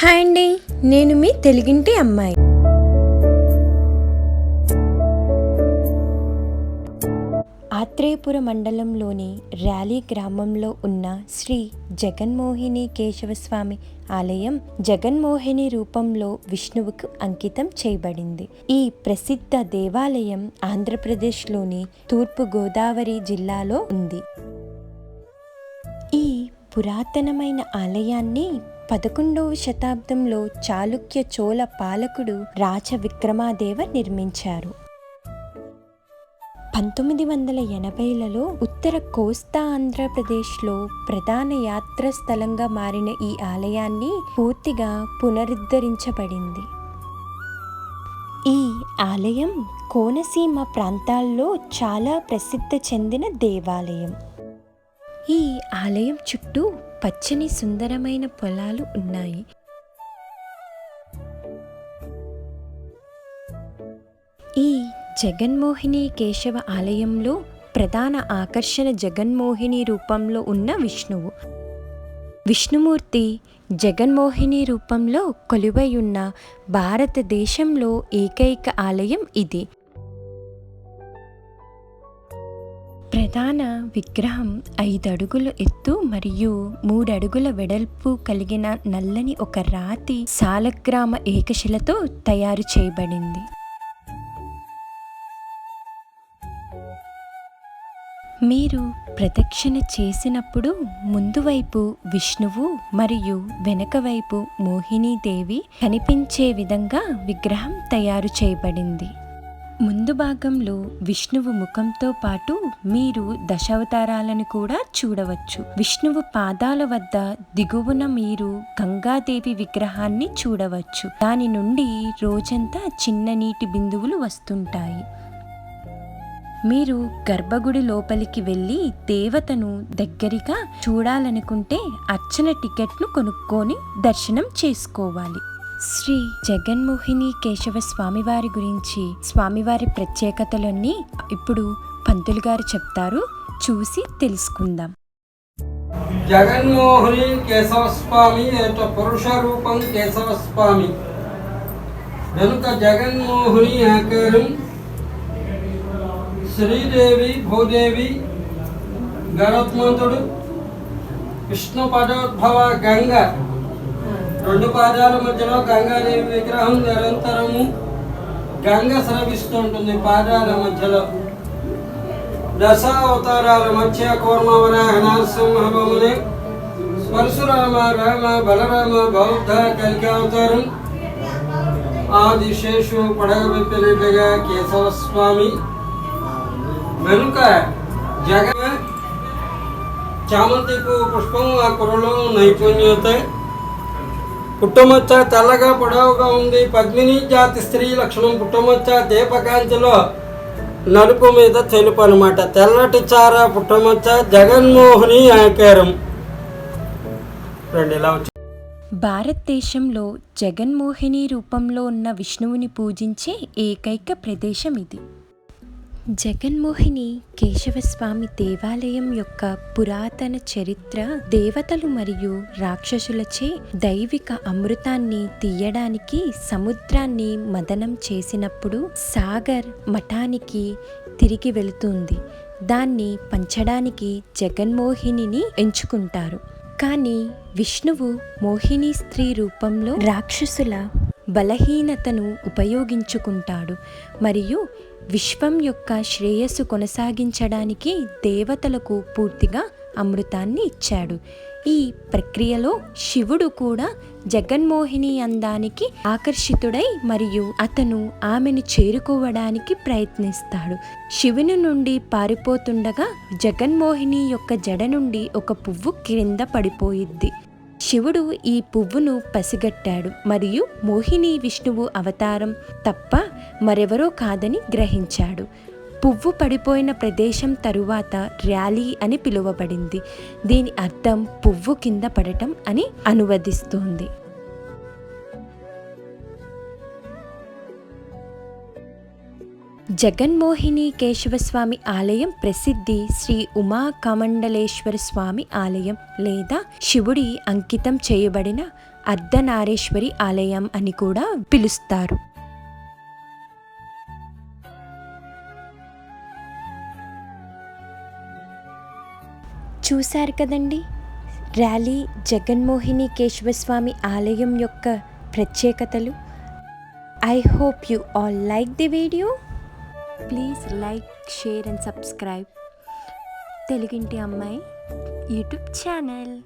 Hi అండి నేను మీ తెలుగింటి అమ్మాయి. ఆత్రేయపుర మండలంలోని ర్యాలీ గ్రామంలో ఉన్న శ్రీ జగన్మోహిని కేశవస్వామి ఆలయం జగన్మోహిని రూపంలో విష్ణువుకు అంకితం చేయబడింది. ఈ ప్రసిద్ధ దేవాలయం ఆంధ్రప్రదేశ్లోని తూర్పు గోదావరి జిల్లాలో ఉంది. ఈ పురాతనమైన ఆలయాన్ని పదకొండవ శతాబ్దంలో చాళుక్య చోళ పాలకుడు రాచ విక్రమాదేవ నిర్మించారు. పంతొమ్మిది వందల ఎనభైలలో ఉత్తర కోస్తా ఆంధ్రప్రదేశ్లో ప్రధాన యాత్రా స్థలంగా మారిన ఈ ఆలయాన్ని పూర్తిగా పునరుద్ధరించబడింది. ఈ ఆలయం కోనసీమ ప్రాంతాల్లో చాలా ప్రసిద్ధి చెందిన దేవాలయం. ఈ ఆలయం చుట్టూ పచ్చని సుందరమైన పొలాలు ఉన్నాయి. ఈ జగన్మోహిని కేశవ ఆలయంలో ప్రధాన ఆకర్షణ జగన్మోహిని రూపంలో ఉన్న విష్ణువు. విష్ణుమూర్తి జగన్మోహిని రూపంలో కొలువై ఉన్న భారతదేశంలో ఏకైక ఆలయం ఇది. ప్రధాన విగ్రహం ఐదు అడుగుల ఎత్తు మరియు మూడు అడుగుల వెడల్పు కలిగిన నల్లని ఒక రాతి సాలగ్రామ ఏకశిలతో తయారు చేయబడింది. మీరు ప్రదక్షిణ చేసినప్పుడు ముందువైపు విష్ణువు మరియు వెనక వైపు మోహినీదేవి కనిపించే విధంగా విగ్రహం తయారు చేయబడింది. ముందు భాగంలో విష్ణువు ముఖంతో పాటు మీరు దశావతారాలను కూడా చూడవచ్చు. విష్ణువు పాదాల వద్ద దిగువన మీరు గంగాదేవి విగ్రహాన్ని చూడవచ్చు. దాని నుండి రోజంతా చిన్న నీటి బిందువులు వస్తుంటాయి. మీరు గర్భగుడి లోపలికి వెళ్ళి దేవతను దగ్గరగా చూడాలనుకుంటే అర్చన టికెట్ను కొనుక్కొని దర్శనం చేసుకోవాలి. శ్రీ జగన్మోహిని కేశవ స్వామివారి గురించి స్వామివారి ప్రత్యేకతలన్నీ ఇప్పుడు పంతులు గారు చెప్తారు. చూసి తెలుసుకుందాం. జగన్మోహిని కేశవ స్వామి పురుష రూపం కేశవస్వామి. వెనుక జగన్మోహిని ఆకారం శ్రీదేవి భూదేవి గరుత్మంతుడు విష్ణు పదోద్భవ గంగ. రెండు పాదాల మధ్యలో గంగాదేవి విగ్రహం నిరంతరము గంగ స్రవిస్తుంటుంది పాదాల మధ్యలో. దశ అవతారాల మధ్య కూర్మవరాహ నరసింహముని పరశురామ రామ బలరామ బౌద్ధ కలికి అవతారం ఆదిశేషు పడగబెప్పినట్టుగా కేశవస్వామి. వెనుక జగ చామంతి పుష్పం ఆ కురలో నైపుణ్యత. పుట్టమొచ్చ తెల్లగా పొడవుగా ఉంది. పద్మిని జాతి స్త్రీ లక్షణం పుట్టమొచ్చ దీపకాంతిలో నలుపు మీద తెలుపు అనమాట తెల్లటి చార పుట్టమచ్చ జగన్మోహిని ఆకారం రెండు ఇలా వచ్చి. భారతదేశంలో జగన్మోహిని రూపంలో ఉన్న విష్ణువుని పూజించే ఏకైక ప్రదేశం ఇది. జగన్మోహిని కేశవస్వామి దేవాలయం యొక్క పురాతన చరిత్ర దేవతలు మరియు రాక్షసులచే దైవిక అమృతాన్ని తీయడానికి సముద్రాన్ని మదనం చేసినప్పుడు సాగర్ మఠానికి తిరిగి వెళుతుంది. దాన్ని పంచడానికి జగన్మోహినిని ఎంచుకుంటారు. కానీ విష్ణువు మోహిని స్త్రీ రూపంలో రాక్షసుల బలహీనతను ఉపయోగించుకుంటాడు. మరియు విశ్వం యొక్క శ్రేయస్సు కొనసాగించడానికి దేవతలకు పూర్తిగా అమృతాన్ని ఇచ్చాడు. ఈ ప్రక్రియలో శివుడు కూడా జగన్మోహిని అందానికి ఆకర్షితుడై మరియు అతను ఆమెను చేరుకోవడానికి ప్రయత్నిస్తాడు. శివుని నుండి పారిపోతుండగా జగన్మోహిని యొక్క జడ నుండి ఒక పువ్వు క్రింద పడిపోయిద్ది. శివుడు ఈ పువ్వును పసిగట్టాడు మరియు మోహిని విష్ణువు అవతారం తప్ప మరెవరో కాదని గ్రహించాడు. పువ్వు పడిపోయిన ప్రదేశం తరువాత ర్యాలీ అని పిలువబడింది. దీని అర్థం పువ్వు కింద పడటం అని అనువదిస్తోంది. జగన్మోహిని కేశవస్వామి ఆలయం ప్రసిద్ధి శ్రీ ఉమా కమండలేశ్వర స్వామి ఆలయం లేదా శివుడి అంకితం చేయబడిన అర్ధనారేశ్వరి ఆలయం అని కూడా పిలుస్తారు. చూశారు కదండి? ర్యాలీ జగన్మోహిని కేశవస్వామి ఆలయం యొక్క ప్రత్యేకతలు. I hope you all like the video please like share and subscribe తెలుగింటి అమ్మాయి యూట్యూబ్ ఛానల్.